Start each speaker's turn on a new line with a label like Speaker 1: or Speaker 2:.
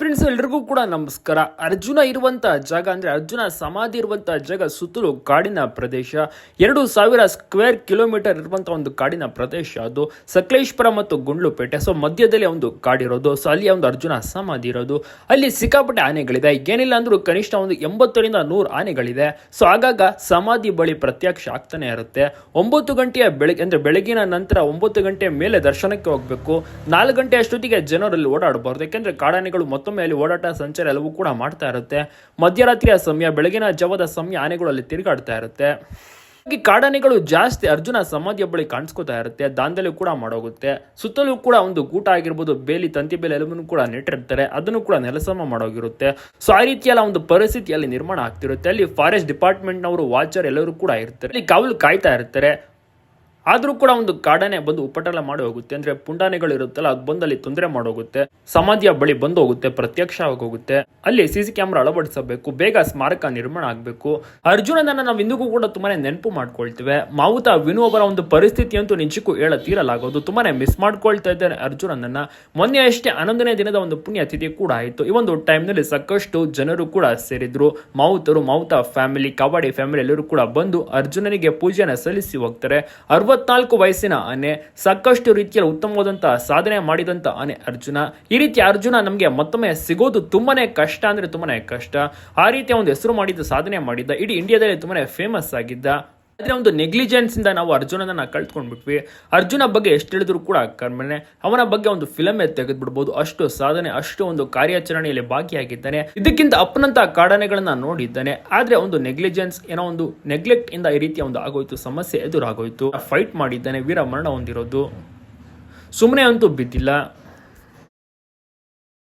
Speaker 1: Friends ಎಲ್ರಿಗೂ ಕೂಡ ನಮಸ್ಕಾರ. ಅರ್ಜುನ ಇರುವಂತ ಜಾಗ ಅಂದ್ರೆ ಅರ್ಜುನ ಸಮಾಧಿ ಇರುವಂತ ಜಾಗ ಸುತ್ತಲೂ ಕಾಡಿನ ಪ್ರದೇಶ. ಎರಡು ಸಾವಿರ ಸ್ಕ್ವೇರ್ ಕಿಲೋಮೀಟರ್ ಇರುವಂತ ಒಂದು ಕಾಡಿನ ಪ್ರದೇಶ ಅದು. ಸಕಲೇಶ್ಪುರ ಮತ್ತು ಗುಂಡ್ಲುಪೇಟೆ. ಸೊ ಮಧ್ಯದಲ್ಲಿ ಒಂದು ಕಾಡಿರೋದು ಸೊ ಅಲ್ಲಿ ಒಂದು ಅರ್ಜುನ ಸಮಾಧಿ ಇರೋದು. ಅಲ್ಲಿ ಸಿಕ್ಕಾಪಟ್ಟೆ ಆನೆಗಳಿದೆ. ಏನಿಲ್ಲ ಅಂದ್ರು ಕನಿಷ್ಠ ಒಂದು ಎಂಬತ್ತರಿಂದ ನೂರು ಆನೆಗಳಿದೆ. ಸೊ ಆಗಾಗ ಸಮಾಧಿ ಬಳಿ ಪ್ರತ್ಯಕ್ಷ ಆಗ್ತಾನೆ ಇರುತ್ತೆ. ಒಂಬತ್ತು ಗಂಟೆಯ ಬೆಳಗ್ಗೆ ಅಂದ್ರೆ ಬೆಳಗಿನ ನಂತರ ಒಂಬತ್ತು ಗಂಟೆ ಮೇಲೆ ದರ್ಶನಕ್ಕೆ ಹೋಗ್ಬೇಕು. ನಾಲ್ಕು ಗಂಟೆ ಅಷ್ಟೊತ್ತಿಗೆ ಜನರಲ್ಲಿ ಓಡಾಡಬಾರ್ದು. ಯಾಕೆಂದ್ರೆ ಕಾಡಾನೆಗಳು ಮತ್ತೊಮ್ಮೆ ಅಲ್ಲಿ ಓಡಾಟ ಸಂಚಾರ ಎಲ್ಲವೂ ಕೂಡ ಮಾಡ್ತಾ ಇರುತ್ತೆ. ಮಧ್ಯರಾತ್ರಿಯ ಸಮಯ, ಬೆಳಗಿನ ಜವದ ಸಮಯ ಆನೆಗಳು ಅಲ್ಲಿ ತಿರುಗಾಡ್ತಾ ಇರುತ್ತೆ. ಕಾಡಾನೆಗಳು ಜಾಸ್ತಿ ಅರ್ಜುನ ಸಮಾಧಿಯ ಬಳಿ ಕಾಣಿಸ್ಕೊತಾ ಇರುತ್ತೆ. ದಾಂಧಲೆ ಕೂಡ ಮಾಡೋಗುತ್ತೆ. ಸುತ್ತಲೂ ಕೂಡ ಒಂದು ಗೂಟ ಆಗಿರ್ಬೋದು. ಬೇಲಿ, ತಂತಿ ಬೇಲಿ ಎಲ್ಲವನ್ನೂ ಕೂಡ ನೆಟ್ಟಿರ್ತಾರೆ. ಅದನ್ನು ಕೂಡ ನೆಲಸಮ ಮಾಡೋಗಿರುತ್ತೆ. ಸೊ, ಆ ರೀತಿಯಲ್ಲ ಒಂದು ಪರಿಸ್ಥಿತಿ ಅಲ್ಲಿ ನಿರ್ಮಾಣ ಆಗ್ತಿರುತ್ತೆ. ಅಲ್ಲಿ ಫಾರೆಸ್ಟ್ ಡಿಪಾರ್ಟ್ಮೆಂಟ್ನವರು ವಾಚರ್ ಎಲ್ಲರೂ ಕೂಡ ಇರ್ತಾರೆ. ಅಲ್ಲಿ ಕಾವಲು ಕಾಯ್ತಾ ಇರ್ತಾರೆ. ಆದರೂ ಕೂಡ ಒಂದು ಕಾಡನೆ ಬಂದು ಉಪಟಳ ಮಾಡಿ ಹೋಗುತ್ತೆ. ಅಂದ್ರೆ ಪುಂಡಾನೆಗಳು ಇರುತ್ತಲ್ಲ, ಅದು ಬಂದಲ್ಲಿ ತೊಂದರೆ ಮಾಡೋಗುತ್ತೆ ಸಮಾಧಿಯ ಬಳಿ ಬಂದು ಹೋಗುತ್ತೆ ಪ್ರತ್ಯಕ್ಷ ಆಗೋಗುತ್ತೆ ಅಲ್ಲಿ ಸಿಸಿ ಕ್ಯಾಮ್ರಾ ಅಳವಡಿಸಬೇಕು, ಬೇಗ ಸ್ಮಾರಕ ನಿರ್ಮಾಣ ಆಗಬೇಕು. ಅರ್ಜುನನನ್ನ ನಾವು ಇಂದಿಗೂ ಕೂಡ ತುಂಬಾನೇ ನೆನಪು ಮಾಡ್ಕೊಳ್ತೇವೆ. ಮಾವುತ ವಿನು ಅವರ ಒಂದು ಪರಿಸ್ಥಿತಿ ಅಂತೂ ನಿಜಕ್ಕೂ ಹೇಳ ತೀರಲಾಗೋದು. ತುಂಬಾನೇ ಮಿಸ್ ಮಾಡ್ಕೊಳ್ತಾ ಇದ್ದಾರೆ ಅರ್ಜುನನನ್ನ. ಮೊನ್ನೆ ಅಷ್ಟೇ ಹನ್ನೊಂದನೇ ದಿನದ ಒಂದು ಪುಣ್ಯತಿಥಿ ಕೂಡ ಆಯಿತು. ಈ ಒಂದು ಟೈಮ್ನಲ್ಲಿ ಸಾಕಷ್ಟು ಜನರು ಕೂಡ ಸೇರಿದ್ರು. ಮಾವುತರು, ಮಾವುತ ಫ್ಯಾಮಿಲಿ ಕಬಾಡಿ ಫ್ಯಾಮಿಲಿ ಎಲ್ಲರೂ ಕೂಡ ಬಂದು ಅರ್ಜುನನಿಗೆ ಪೂಜೆನ ಸಲ್ಲಿಸಿ ಹೋಗ್ತಾರೆ. ಅರವತ್ನಾಲ್ಕು ವಯಸ್ಸಿನ ಆನೆ ಸಾಕಷ್ಟು ರೀತಿಯಲ್ಲಿ ಉತ್ತಮವಾದಂತಹ ಸಾಧನೆ ಮಾಡಿದಂತ ಆನೆ ಅರ್ಜುನ. ಈ ರೀತಿ ಅರ್ಜುನ ನಮಗೆ ಮತ್ತೊಮ್ಮೆ ಸಿಗೋದು ತುಂಬಾನೇ ಕಷ್ಟ ಅಂದ್ರೆ ತುಂಬಾನೇ ಕಷ್ಟ. ಆ ರೀತಿಯ ಒಂದು ಹೆಸರು ಮಾಡಿದ್ದ, ಸಾಧನೆ ಮಾಡಿದ್ದ, ಇಡೀ ಇಂಡಿಯಾದಲ್ಲಿ ತುಂಬಾನೇ ಫೇಮಸ್ ಆಗಿದ್ದ ಆದ್ರೆ ಒಂದು ನೆಗ್ಲಿಜೆನ್ಸ್ ಇಂದ ನಾವು ಅರ್ಜುನನ ಕಳ್ತ್ಕೊಂಡ್ಬಿಟ್ವಿ. ಅರ್ಜುನ ಬಗ್ಗೆ ಎಷ್ಟು ಹೇಳಿದ್ರು ಕೂಡ ಕರ್ಮನೆ ಅವನ ಬಗ್ಗೆ ಒಂದು ಫಿಲಮೇ ತೆಗೆದ್ಬಿಡ್ಬೋದು. ಅಷ್ಟು ಸಾಧನೆ, ಅಷ್ಟು ಒಂದು ಕಾರ್ಯಾಚರಣೆಯಲ್ಲಿ ಭಾಗಿಯಾಗಿದ್ದಾನೆ. ಇದಕ್ಕಿಂತ ಅಪ್ಪನಂತ ಕಾಡನೆಗಳನ್ನ ನೋಡಿದ್ದಾನೆ. ಆದರೆ ಒಂದು ನೆಗ್ಲಿಜೆನ್ಸ್ ಏನೋ ಒಂದು ನೆಗ್ಲೆಕ್ಟ್ ಇಂದ ಈ ರೀತಿಯ ಒಂದು ಆಗೋಯ್ತು, ಸಮಸ್ಯೆ ಎದುರಾಗೋಯ್ತು. ಫೈಟ್ ಮಾಡಿದ್ದಾನೆ ವೀರ ಮರಣ ಹೊಂದಿರೋದು. ಸುಮ್ಮನೆ ಅಂತೂ ಬಿದ್ದಿಲ್ಲ.